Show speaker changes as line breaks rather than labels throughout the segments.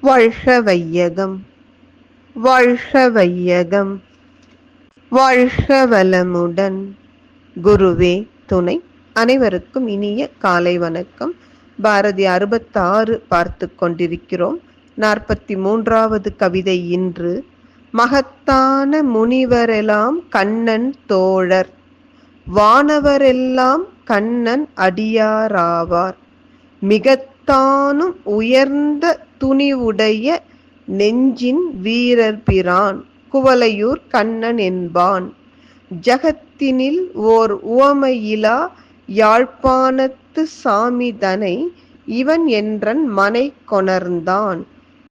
வாழ்க வையகம். வாழ்க வையகம். வாழ்க வளமுடன். குருவே துணை. அனைவருக்கும் இனிய காலை வணக்கம். பாரதி அறுபத்தாறு பார்த்து கொண்டிருக்கிறோம். நாற்பத்தி மூன்றாவது கவிதை இன்று. மகத்தான முனிவரெல்லாம் கண்ணன் தோழர். வானவரெல்லாம் கண்ணன் அடியாராவார். மிகத்தானும் உயர்ந்த துணிவுடைய நெஞ்சின் வீரர் பிரான் குவலையூர் கண்ணன் என்பான். ஜகத்தினில் ஓர் உவமையிலா யாழ்ப்பாணத்து சாமிதனை இவன் என்றன் மனை கொணர்ந்தான்.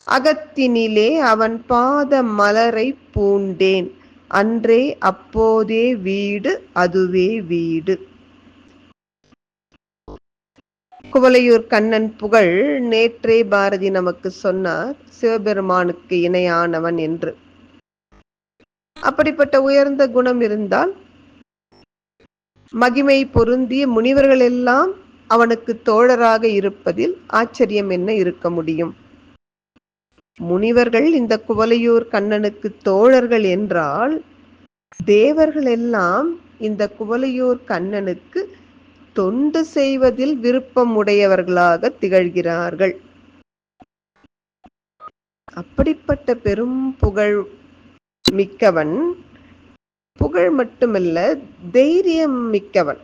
அகத்தினிலே அவன் பாத மலரை பூண்டேன். அன்றே அப்போதே வீடு அதுவே வீடு. குவலையூர் கண்ணன் புகழ் நேற்றே பாரதி நமக்கு சொன்னார் சிவபெருமானுக்கு இணையானவன் என்று. அப்படிப்பட்ட உயர்ந்த குணம் இருந்தால் மகிமை பொருந்திய முனிவர்கள் எல்லாம் அவனுக்கு தோழராக இருப்பதில் ஆச்சரியம் என்ன இருக்க முடியும்? முனிவர்கள் இந்த குவலையூர் கண்ணனுக்கு தோழர்கள் என்றால் தேவர்கள் எல்லாம் இந்த குவலையூர் கண்ணனுக்கு தொண்டு செய்வதில் விருப்பம் உடையவர்களாக திகழ்கிறார்கள். அப்படிப்பட்ட பெரும் புகழ் மிக்கவன் புகழ் மட்டுமல்ல தைரியம் மிக்கவன்.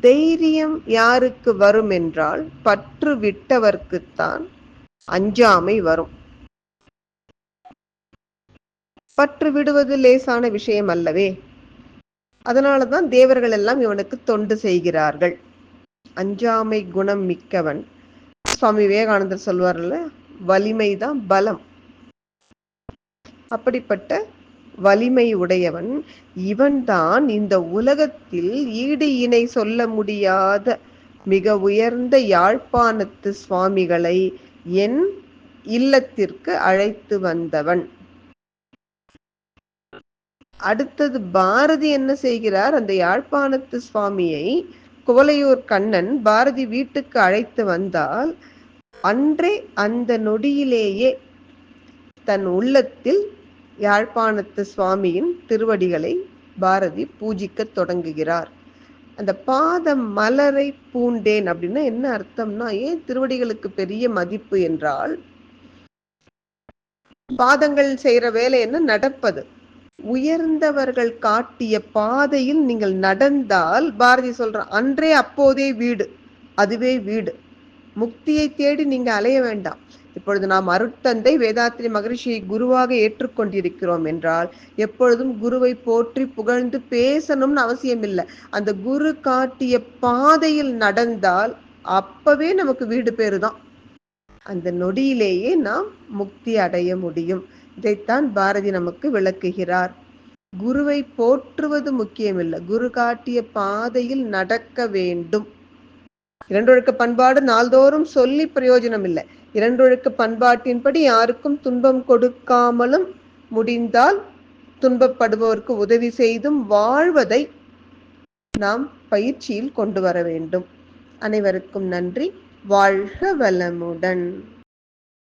தைரியம் யாருக்கு வரும் என்றால் பற்று விட்டவர்க்குத்தான் அஞ்சாமை வரும். பற்று விடுவது லேசான விஷயம் அல்லவே. அதனாலதான் தேவர்கள் எல்லாம் இவனுக்கு தொண்டு செய்கிறார்கள். அஞ்சாமை குணம் மிக்கவன். சுவாமி விவேகானந்தர் சொல்வார்ல வலிமைதான் பலம். அப்படிப்பட்ட வலிமை உடையவன் இவன்தான் இந்த உலகத்தில் ஈடு இணை சொல்ல முடியாத மிக உயர்ந்த யாழ்ப்பாணத்து சுவாமிகளை என் இல்லத்திற்கு அழைத்து வந்தவன். அடுத்தது பாரதி என்ன செய்கிறார்? அந்த யாழ்ப்பாணத்து சுவாமியை குவலையூர் கண்ணன் பாரதி வீட்டுக்கு அழைத்து வந்தால் அன்றே அந்த நொடியிலேயே தன் உள்ளத்தில் யாழ்ப்பாணத்து சுவாமியின் திருவடிகளை பாரதி பூஜிக்க தொடங்குகிறார். அந்த பாத மலரை பூண்டேன் அப்படின்னா என்ன அர்த்தம்னா ஏன் திருவடிகளுக்கு பெரிய மதிப்பு என்றால் பாதங்கள் செய்யற வேலை என்ன? நடப்பது. உயர்ந்தவர்கள் காட்டிய பாதையில் நீங்கள் நடந்தால் பாரதி சொல்ற அன்றே அப்போதே வீடு அதுவே வீடு. முக்தியை தேடி நீங்க அலைய வேண்டாம். இப்பொழுது நாம் அருட்தந்தை வேதாத்திரி மகரிஷியை குருவாக ஏற்றுக்கொண்டிருக்கிறோம் என்றால் எப்பொழுதும் குருவை போற்றி புகழ்ந்து பேசணும்னு அவசியம் இல்லை அந்த குரு காட்டிய பாதையில் நடந்தால் அப்பவே நமக்கு வீடு பேரு தான் அந்த நொடியிலேயே நாம் முக்தி அடைய முடியும். இதைத்தான் பாரதி நமக்கு விளக்குகிறார். குருவை போற்றுவது முக்கியமில்லை. குரு காட்டிய பாதையில் நடக்க வேண்டும். இரண்டொழுக்க பண்பாடு நாள்தோறும் சொல்லி பிரயோஜனம் இல்லை இரண்டொழுக்க பண்பாட்டின்படி யாருக்கும் துன்பம் கொடுக்காமலும் முடிந்தால் துன்பப்படுபவருக்கு உதவி செய்தும் வாழ்வதை நாம் பயிற்சியில் கொண்டு வர வேண்டும். அனைவருக்கும் நன்றி. வாழ்க வளமுடன்.